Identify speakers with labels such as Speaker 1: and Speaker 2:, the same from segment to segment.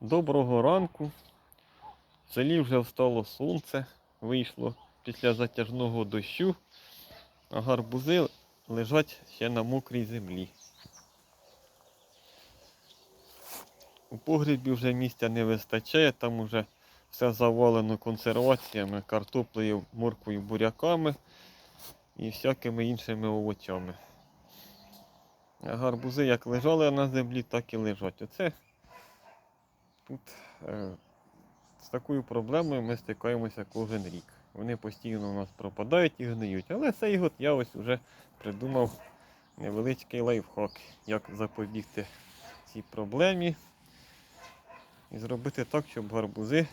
Speaker 1: Доброго ранку. В селі вже встало сонце, вийшло після затяжного дощу, а гарбузи лежать ще на мокрій землі. У погрібі вже місця не вистачає, там уже все завалено консерваціями, картоплею, морквою, буряками і всякими іншими овочами. А гарбузи як лежали на землі, так і лежать. Оце тут е, з такою проблемою ми стикаємося кожен рік. Вони постійно у нас пропадають і гниють. Але цей год я ось вже придумав невеличкий лайфхак, як запобігти цій проблемі і зробити так, щоб гарбузи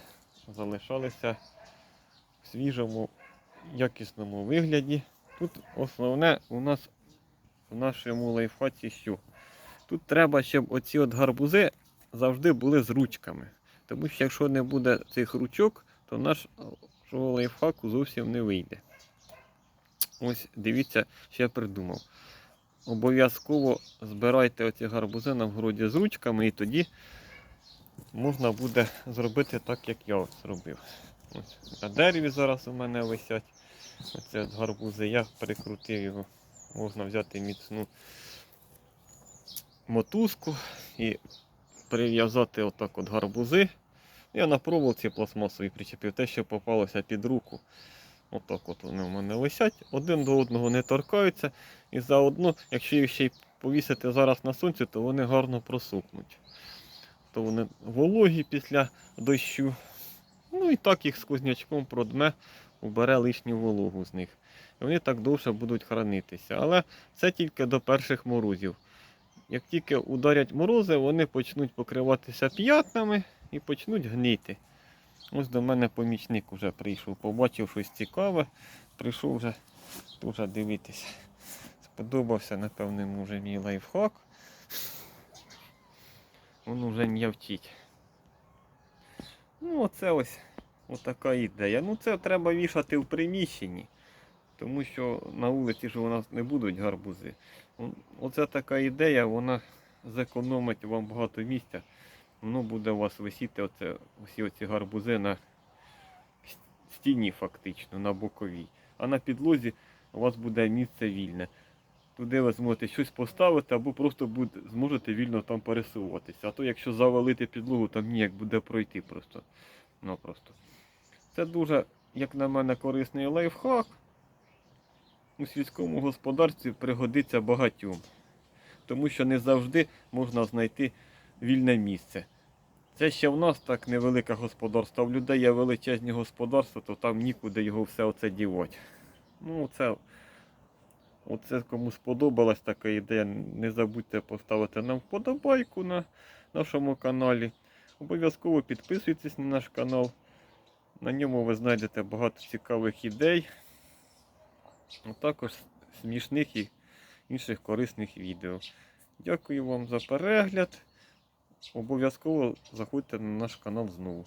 Speaker 1: залишалися в свіжому, якісному вигляді. Тут основне у нас в нашому лайфхаці що? Тут треба, щоб оці от гарбузи завжди були з ручками. Тому що якщо не буде цих ручок, то наш лайфхаку зовсім не вийде. Ось дивіться, що я придумав. Обов'язково збирайте оці гарбузи на вгороді з ручками і тоді можна буде зробити так, як я зробив. Ось на дереві зараз у мене висять. От гарбузи. Я прикрутив його. Можна взяти міцну мотузку і прив'язати отак от гарбузи. Я на проволоці пластмасовій причепив те, що попалося під руку. Отак от вони у мене висять, один до одного не торкаються. І заодно, якщо їх ще й повісити зараз на сонці, то вони гарно просухнуть. То вони вологі після дощу. Ну і так їх сквознячком продме, убере лишню вологу з них. І вони так довше будуть хранитися. Але це тільки до перших морозів. Як тільки ударять морози, вони почнуть покриватися п'ятнами і почнуть гнити. Ось до мене помічник вже прийшов, побачив щось цікаве, прийшов вже дуже дивитися. Сподобався, напевно, йому вже мій лайфхак. Він вже не вчить. Ну, оце ось отака ідея. Ну, це треба вішати в приміщенні, тому що на вулиці ж у нас не будуть гарбузи. Оце така ідея, вона зекономить вам багато місця. Воно буде у вас висіти оце, усі оці гарбузи на стіні фактично, на боковій. А на підлозі у вас буде місце вільне. Туди ви зможете щось поставити або просто буде, зможете вільно там пересуватися. А то якщо завалити підлогу, там ніяк буде пройти просто. Ну, просто. Це дуже, як на мене, корисний лайфхак. У сільському господарстві пригодиться багатьом. Тому що не завжди можна знайти вільне місце. Це ще в нас так невелике господарство. В людей є величезні господарства, то там нікуди його все оце дівати. Ну, це, оце кому сподобалась така ідея. Не забудьте поставити нам вподобайку на нашому каналі. Обов'язково підписуйтесь на наш канал. На ньому ви знайдете багато цікавих ідей, а також смішних і інших корисних відео. Дякую вам за перегляд. Обов'язково заходьте на наш канал знову.